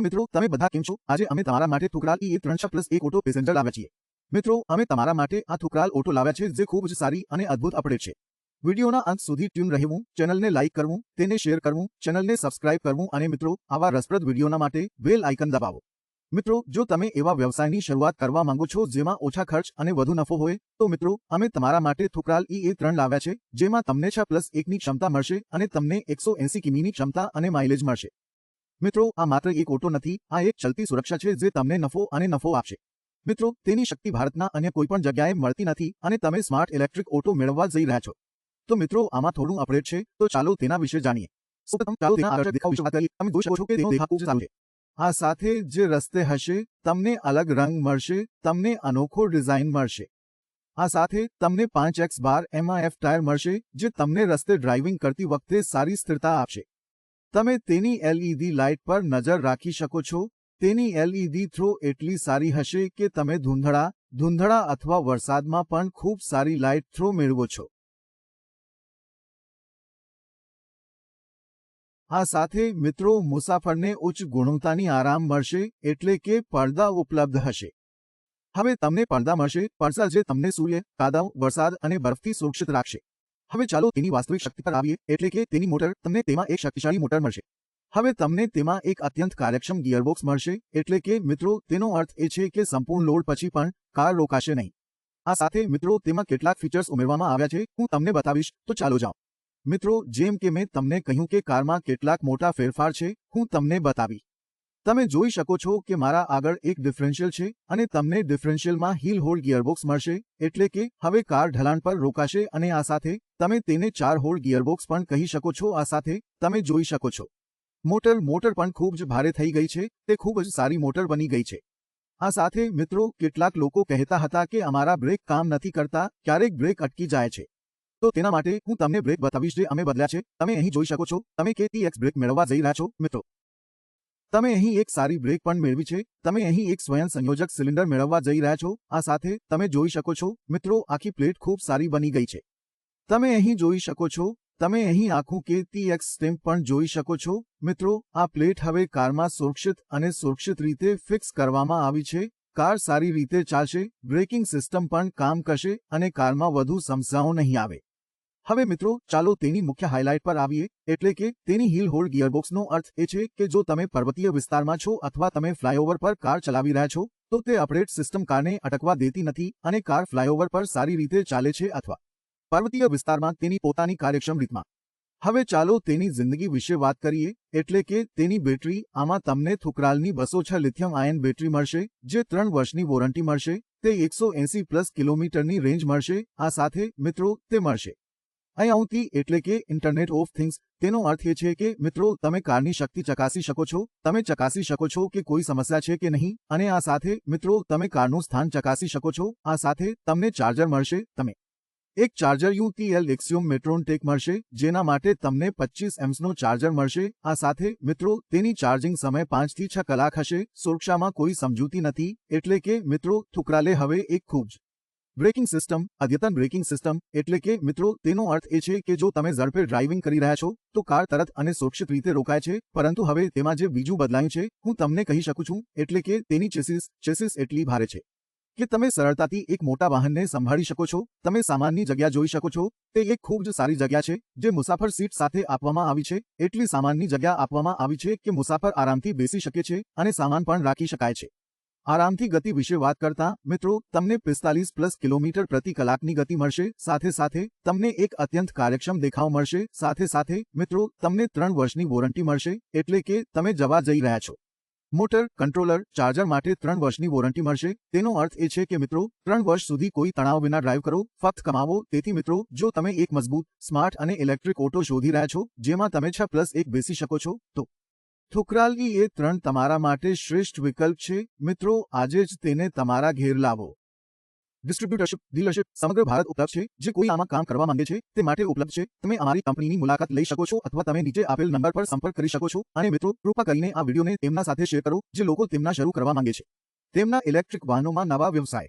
તો મિત્રો, તમે બધા કેમ છો? આજે અમે તમારા માટે થુકરાલ ઈ ત્રણસો પ્લસ એક ઓટો પેસેન્જર લાવ્યા છીએ. મિત્રો, અમે તમારા માટે આ થુકરાલ ઓટો લાવ્યા છે જે ખૂબ જ સારી અને અદ્ભુત અપડેટ છે. વિડીયોના અંત સુધી ટ્યુન રહેવું, ચેનલને લાઇક કરવું, તેને શેર કરવું, ચેનલને સબસ્ક્રાઇબ કરવું અને મિત્રો, આવા રસપ્રદ વિડીયોના માટે બેલ આઇકન દબાવો. મિત્રો, જો તમે એવા વ્યવસાયની શરૂઆત કરવા માંગો છો જેમાં ઓછા ખર્ચ અને વધુ નફો હોય, તો મિત્રો, અમે તમારા માટે થુકરાલ ઈ એ ત્રણ લાવ્યા છે, જેમાં તમને છ પ્લસ એકની ક્ષમતા મળશે અને તમને એકસો એસી કિમીની ક્ષમતા અને માઇલેજ મળશે. મિત્રો, આ માત્ર એક ઓટો નથી, આ એક ચલતી સુરક્ષા છે જે તમને નફો અને નફો આપશે. મિત્રો, તેની શક્તિ ભારતના અન્ય કોઈપણ જગ્યાએ મળતી નથી અને તમે સ્માર્ટ ઇલેક્ટ્રિક ઓટો મેળવવા જઈ રહ્યા છો. તો મિત્રો, આમાં થોડું અપડેટ છે, તો ચાલો તેના વિશે જાણીએ. આ સાથે જે રસ્તે હશે, તમને અલગ રંગ મળશે, તમને અનોખો ડિઝાઇન મળશે. આ સાથે તમને પાંચ એક્સ બાર એમઆઈએફ ટાયર મળશે, જે તમને રસ્તે ડ્રાઇવિંગ કરતી વખતે સારી સ્થિરતા આપશે. તમે તેની એલઈડી લાઇટ પર નજર રાખી શકો છો. તેની એલઈડી થ્રો એટલી સારી હશે કે તમે ધૂંધળા ધૂંધળા અથવા વરસાદમાં પણ ખૂબ સારી લાઇટ થ્રો મેળવો છો. આ સાથે મિત્રો મુસાફરને ઉચ્ચ ગુણવત્તાની આરામ મળશે એટલે કે પડદા ઉપલબ્ધ હશે. હવે તમને પડદા મળશે. પડસા જે તમને સૂર્ય, કાદવ, વરસાદ અને બરફથી સુરક્ષિત રાખશે. હવે ચાલો તેની વાસ્તવિક શક્તિ પર આવીએ, એટલે કે તેની મોટર તમને તેમાં એક શક્તિશાળી મોટર મળશે. હવે તમને તેમાં એક અત્યંત કાર્યક્ષમ ગિયરબોક્સ મળશે, એટલે કે મિત્રો, તેનો અર્થ એ છે કે સંપૂર્ણ લોડ પછી પણ કાર રોકાશે નહીં. આ સાથે મિત્રો, તેમાં કેટલાક ફીચર્સ ઉમેરવામાં આવ્યા છે, હું તમને બતાવીશ, તો ચાલો જાઓ. મિત્રો, જેમ કે મેં તમને કહ્યું કે કારમાં કેટલાક મોટા ફેરફાર છે, હું તમને બતાવી. તમે જોઈ શકો છો કે મારા આગળ એક ડિફરન્શિયલ છે અને તમને ડિફરન્શિયલમાં હીલ હોલ્ડ ગિયરબોક્સ મળશે, એટલે કે હવે કાર ઢલાણ પર રોકાશે અને આ સાથે તમે તેને ચાર હોલ્ડ ગિયરબોક્સ પણ કહી શકો છો, આ સાથે તમે જોઈ શકો છો. મોટર મોટર પણ ખૂબ જ ભારે થઈ ગઈ છે, તે ખૂબ જ સારી મોટર બની ગઈ છે. આ સાથે મિત્રો, કેટલાક લોકો કહેતા હતા કે અમારા બ્રેક કામ નથી કરતા, ક્યારેક બ્રેક અટકી જાય છે. તો તેના માટે હું તમને બ્રેક બતાવીશ જે અમે બદલ્યા છે, તમે અહીં જોઈ શકો છો, તમે કેટીએક્સ બ્રેક મેળવવા જઈ રહ્યા છો, મિત્રો. તમે અહીં એક સારી બ્રેક પણ મેળવી છે. તમે અહીં એક સ્વયં સંયોજક સિલિન્ડર મેળવવા જઈ રહ્યા છો. આ સાથે તમે જોઈ શકો છો, મિત્રો, આખી પ્લેટ ખૂબ સારી બની ગઈ છે. તમે અહીં જોઈ શકો છો. તમે અહીં આખું કે ટીએક્સ સ્ટેમ્પ પણ જોઈ શકો છો. મિત્રો, આ પ્લેટ હવે કારમાં સુરક્ષિત અને સુરક્ષિત રીતે ફિક્સ કરવામાં આવી છે. કાર સારી રીતે ચાલશે, બ્રેકિંગ સિસ્ટમ પણ કામ કરશે અને કારમાં વધુ સમસ્યાઓ નહીં આવે. હવે મિત્રો, ચાલો તેની મુખ્ય હાઇલાઇટ પર આવીએ, એટલે કે તેની હીલ હોલ્ડ ગિયરબોક્સનો અર્થ એ છે કે જો તમે પર્વતીય વિસ્તારમાં છો અથવા તમે ફ્લાયઓવર પર કાર ચલાવી રહ્યા છો, તો તે અપડેટ સિસ્ટમ કારને અટકવા દેતી નથી અને કાર ફ્લાયઓવર પર સારી રીતે ચાલે છે અથવા પર્વતીય વિસ્તારમાં તેની પોતાની કાર્યક્ષમ રીતમાં. હવે ચાલો તેની જિંદગી વિશે વાત કરીએ, એટલે કે તેની બેટરી આમાં તમને થુકરાલની બસો છ લિથિયમ આયન બેટરી મળશે, જે ત્રણ વર્ષની વોરંટી મળશે, તે એકસો એંસી પ્લસ કિલોમીટરની રેન્જ મળશે, આ સાથે મિત્રો, તે મળશે. અહીંયાથી એટલે કે ઇન્ટરનેટ ઓફ થિંગ્સ તેનો અર્થ એ છે કે, મિત્રો, તમે કારની શક્તિ ચકાસી શકો છો. તમે ચકાસી શકો છો કે કોઈ સમસ્યા છે કે નહીં. અને આ સાથે, મિત્રો, તમે કારનું સ્થાન ચકાસી શકો છો. આ સાથે, તમને ચાર્જર મળશે. તમે એક charger UTL Axiom Metron tech મળશે, જેના માટે તમને પચીસ એમ્સનો ચાર્જર મળશે. આ સાથે, મિત્રો, તેની ચાર્જિંગ સમય પાંચથી છ કલાક હશે. સુરક્ષામાં કોઈ સમજૂતી નથી. એટલે કે, મિત્રો થુકરાલે હવે એક ખૂબ જ બ્રેકિંગ સિસ્ટમ, અદ્યતન બ્રેકિંગ સિસ્ટમ, એટલે કે મિત્રો, તેનો અર્થ એ છે કે જો તમે ઝડપે ડ્રાઇવિંગ કરી રહ્યા છો, તો કાર તરત અને સુરક્ષિત રીતે રોકાય છે, પરંતુ હવે તેમાં જે બીજું બદલાયું છે, હું તમને કહી શકું છું, એટલે કે તેની ચેસીસ ચેસીસ એટલી ભારે છે. કે તમે સરળતાથી એક મોટા વાહનને સંભાળી શકો છો, તમે સામાનની જગ્યા જોઈ શકો છો, તે એક ખૂબ જ સારી જગ્યા છે, જે મુસાફર સીટ સાથે આપવામાં આવી છે, એટલી સામાનની જગ્યા આપવામાં આવી છે કે મુસાફર આરામથી બેસી શકે છે, અને સામાન પણ રાખી શકાય છે. આરામથી ગતિ વિશે વાત કરતા, મિત્રો, તમને પિસ્તાલીસ પ્લસ કિલોમીટર પ્રતિ કલાકની ગતિ મળશે, સાથે સાથે તમને એક અત્યંત કાર્યક્ષમ દેખાવ મળશે, સાથે સાથે, મિત્રો, તમને ત્રણ વર્ષની વોરંટી મળશે, એટલે કે તમે જવા જઈ રહ્યા છો. મોટર, કંટ્રોલર, ચાર્જર માટે ત્રણ વર્ષની વોરંટી મળશે, તેનો અર્થ એ છે કે, મિત્રો, ત્રણ વર્ષ સુધી કોઈ તણાવ વિના ડ્રાઈવ કરો, ફક્ત કમાવો, તેથી, મિત્રો, જો તમે એક મજબૂત, સ્માર્ટ અને ઇલેક્ટ્રિક ઓટો શોધી રહ્યા છો, જેમાં તમે છ પ્લસ એક બેસી શકો છો, તો થુકરાલગી એ ત્રણ તમારા માટે શ્રેષ્ઠ વિકલ્પ છે. મિત્રો, આજે જ તેને તમારા ઘેર લાવો. ડિસ્ટ્રીબ્યુટરશિપ, ડીલરશિપ, સમગ્ર ભારત ઉપલબ્ધ છે. જે કોઈ આમાં કામ કરવા માંગે છે, તે માટે ઉપલબ્ધ છે. તમે અમારી કંપનીની મુલાકાત લઈ શકો છો અથવા તમે નીચે આપેલ નંબર પર સંપર્ક કરી શકો છો. અને મિત્રો, કૃપા કરીને આ વિડીયોને તેમના સાથે શેર કરો, જે લોકો તેમના શરૂ કરવા માંગે છે. તેમના ઇલેક્ટ્રિક વાહનોમાં નવા વ્યવસાય.